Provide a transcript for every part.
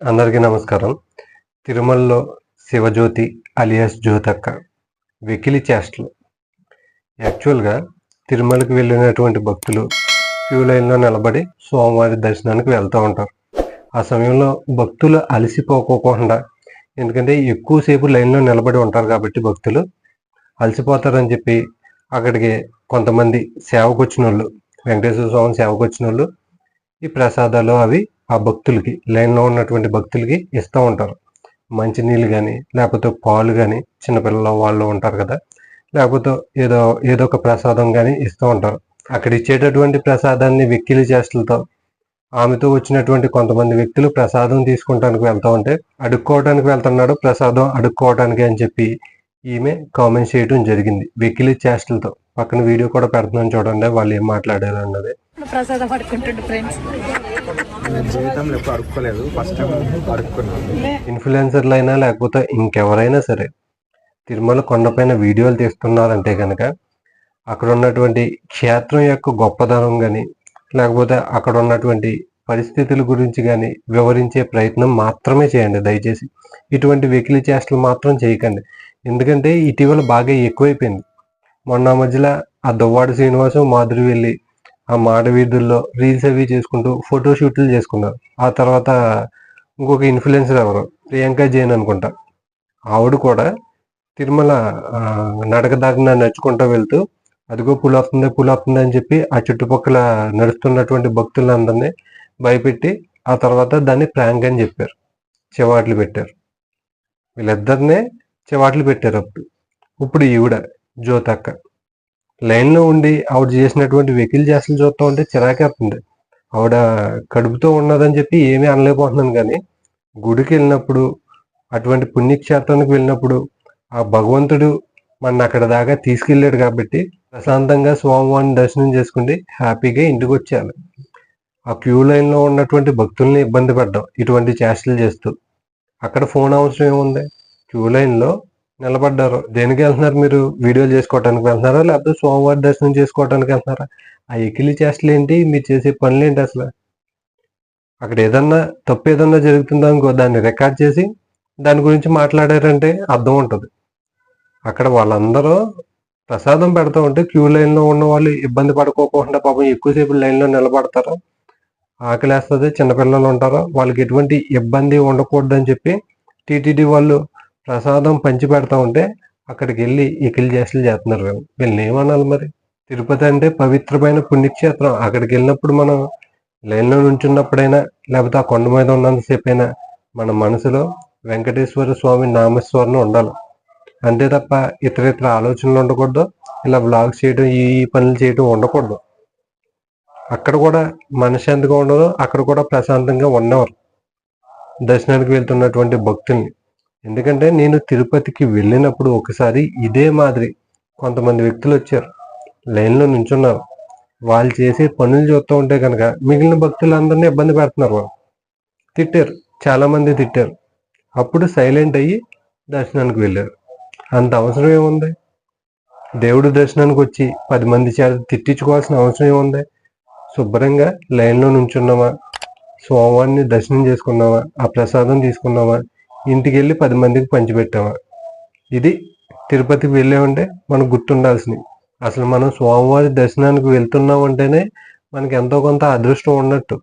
అందరికీ నమస్కారం. తిరుమలలో శివజ్యోతి అలియాస్ జ్యోతక్క వెకిలి చేష్టలు. యాక్చువల్గా తిరుమలకి వెళ్ళినటువంటి భక్తులు క్యూ లైన్లో నిలబడి సోమవారి దర్శనానికి వెళ్తూ ఉంటారు. ఆ సమయంలో భక్తులు అలసిపోకోకుండా ఎందుకంటే ఎక్కువసేపు లైన్లో నిలబడి ఉంటారు కాబట్టి భక్తులు అలసిపోతారని చెప్పి అక్కడికి కొంతమంది సేవకు వచ్చిన వాళ్ళు వెంకటేశ్వర స్వామి సేవకు వచ్చిన వాళ్ళు ఈ ప్రసాదాలు అవి ఆ భక్తులకి లైన్లో ఉన్నటువంటి భక్తులకి ఇస్తూ ఉంటారు. మంచినీళ్ళు కానీ లేకపోతే పాలు కానీ చిన్నపిల్లల వాళ్ళు ఉంటారు కదా. లేకపోతే ఏదో ఏదో ఒక ప్రసాదం కానీ ఇస్తూ ఉంటారు. అక్కడ ఇచ్చేటటువంటి ప్రసాదాన్ని వెక్కిలి చేష్టలతో ఆమెతో వచ్చినటువంటి కొంతమంది వ్యక్తులు ప్రసాదం తీసుకుంటానికి వెళ్తా ఉంటే అడుక్కోవడానికి వెళ్తున్నాడు ప్రసాదం అడుక్కోవడానికి అని చెప్పి ఈమె కామెంట్ చేయడం జరిగింది. వెకిలి చేష్టలతో. పక్కన వీడియో కూడా పెడుతున్నాను చూడండి వాళ్ళు ఏం మాట్లాడారు అన్నది ప్రసాదం పడుకుంటుండు ఫ్రెండ్స్ నేను జీవితంలో ఎప్పుడు అడుక్కోలేదు ఫస్ట్ టైం అడుక్కున్నాను. ఇన్ఫ్లుయెన్సర్లు అయినా లేకపోతే ఇంకెవరైనా సరే తిరుమల కొండపైన వీడియోలు తీస్తున్నారంటే కనుక అక్కడ ఉన్నటువంటి క్షేత్రం యొక్క గొప్పదనం కానీ లేకపోతే అక్కడ ఉన్నటువంటి పరిస్థితుల గురించి కానీ వివరించే ప్రయత్నం మాత్రమే చేయండి దయచేసి. ఇటువంటి వెకిలి చేష్టలు మాత్రం చేయకండి. ఎందుకంటే ఇటీవల బాగా ఎక్కువైపోయింది. మొన్న మధ్యలో ఆ దువ్వాడ శ్రీనివాసం మాధురి వెళ్ళి ఆ మాడ వీధుల్లో రీల్స్ అవి చేసుకుంటూ ఫోటోషూట్లు చేసుకున్నారు. ఆ తర్వాత ఇంకొక ఇన్ఫ్లుయెన్సర్ ఎవరు? ప్రియాంక జైన్ అనుకుంటా. ఆవిడ కూడా తిరుమల నడక దాకా నడుచుకుంటూ వెళ్తూ అదిగో పులి వస్తుంది పులు వస్తుంది అని చెప్పి ఆ చుట్టుపక్కల నడుస్తున్నటువంటి భక్తులందరినీ భయపెట్టి ఆ తర్వాత దాన్ని ప్రాంక్ అని చెప్పారు. చెవాట్లు పెట్టారు. వీళ్ళిద్దరినే చెవాట్లు పెట్టారు అప్పుడు. ఇప్పుడు ఈవిడ జ్యోతక్క. లైన్లో ఉండి ఆవిడ చేసినటువంటి వెకిల్ చేసలు చూస్తూ ఉంటే చిరాకేస్తుంది ఆవిడ కడుపుతో ఉన్నదని చెప్పి ఏమీ అనలేకపోతున్నాను కానీ గుడికి వెళ్ళినప్పుడు అటువంటి పుణ్యక్షేత్రానికి వెళ్ళినప్పుడు ఆ భగవంతుడు మన అక్కడ దాకా తీసుకెళ్ళాడు కాబట్టి ప్రశాంతంగా స్వామివారిని దర్శనం చేసుకుంటే హ్యాపీగా ఇంటికి వచ్చాను. ఆ క్యూ లైన్లో ఉన్నటువంటి భక్తుల్ని ఇబ్బంది పడ్డాం ఇటువంటి చేష్టలు చేస్తూ. అక్కడ ఫోన్ అవసరం ఏముంది? క్యూ లైన్లో నిలబడ్డారు. దేనికి వెళ్తున్నారు మీరు? వీడియోలు చేసుకోవడానికి వెళ్తున్నారా? లేకపోతే స్వామివారి దర్శనం చేసుకోవడానికి వెళ్తున్నారా? ఆ ఎకిలి చేష్టలు ఏంటి? మీరు చేసే పనులు ఏంటి అసలు? అక్కడ ఏదన్నా తప్పు ఏదన్నా జరుగుతుందో అనుకో దాన్ని రికార్డ్ చేసి దాని గురించి మాట్లాడారంటే అర్థం ఉంటుంది. అక్కడ వాళ్ళందరూ ప్రసాదం పెడతా ఉంటే క్యూ లైన్లో ఉన్న వాళ్ళు ఇబ్బంది పడుకోకుండా పాపం ఎక్కువసేపు లైన్లో నిలబడతారు. ఆకలేస్తుంది చిన్నపిల్లలు ఉంటారు. వాళ్ళకి ఎటువంటి ఇబ్బంది ఉండకూడదని చెప్పి టీటీడీ వాళ్ళు ప్రసాదం పంచి పెడతా ఉంటే అక్కడికి వెళ్ళి ఇకిలి చేసలు చేస్తున్నారు వీళ్ళు వీళ్ళని ఏమనాలి మరి? తిరుపతి అంటే పవిత్రమైన పుణ్యక్షేత్రం. అక్కడికి వెళ్ళినప్పుడు మనం లైన్లో నుంచున్నప్పుడైనా లేకపోతే ఆ కొండ మీద ఉన్నంతసేపు అయినా మన మనసులో వెంకటేశ్వర స్వామి నామస్వరణ ఉండాలి. అంతే తప్ప ఇతర ఇతర ఆలోచనలు ఉండకూడదు. ఇలా బ్లాగ్ చేయడం ఈ ఈ పనులు చేయడం ఉండకూడదు. అక్కడ కూడా మనశ్శాంతిగా ఉండదు అక్కడ కూడా ప్రశాంతంగా ఉన్నవారు. దర్శనానికి వెళ్తున్నటువంటి భక్తుల్ని. ఎందుకంటే నేను తిరుపతికి వెళ్ళినప్పుడు ఒకసారి ఇదే మాదిరి కొంతమంది వ్యక్తులు వచ్చారు. లైన్లో నుంచున్నారు. వాళ్ళు చేసే పనులు చూస్తూ ఉంటే కనుక మిగిలిన భక్తులందరినీ ఇబ్బంది పెడుతున్నారు వాళ్ళు. తిట్టారు. చాలామంది తిట్టారు. అప్పుడు సైలెంట్ అయ్యి దర్శనానికి వెళ్ళారు. అంత అవసరం ఏముంది? దేవుడు దర్శనానికి వచ్చి పది మంది చేత తిట్టించుకోవాల్సిన అవసరం ఏముంది? శుభ్రంగా లైన్లో నుంచున్నామా స్వామివారిని దర్శనం చేసుకున్నామా ఆ ప్రసాదం తీసుకున్నామా ఇంటికి వెళ్ళి పది మందికి పంచిపెట్టాము. ఇది తిరుపతికి వెళ్ళామంటే మనకు గుర్తుండాల్సినవి అసలు మనం స్వామివారి దర్శనానికి వెళ్తున్నాం అంటేనే మనకి ఎంతో కొంత అదృష్టం ఉన్నట్టు.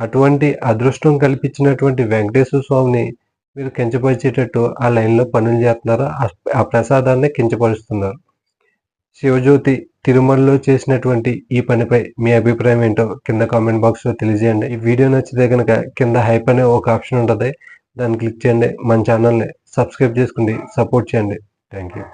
అటువంటి అదృష్టం కల్పించినటువంటి వెంకటేశ్వర స్వామిని మీరు కించపరిచేటట్టు ఆ లైన్లో పనులు చేస్తున్నారు? ఆ- ఆ ప్రసాదాన్ని కించపరుస్తున్నారు. శివజ్యోతి తిరుమలలో చేసినటువంటి ఈ పనిపై మీ అభిప్రాయం ఏంటో కింద కామెంట్ బాక్స్లో తెలియజేయండి. ఈ వీడియో నచ్చితే కనుక కింద హైప్ అనే ఒక ఆప్షన్ ఉంటుంది. దాన్ని క్లిక్ చేయండి. మన ఛానల్ని సబ్స్క్రైబ్ చేసుకోండి సపోర్ట్ చేయండి. Thank you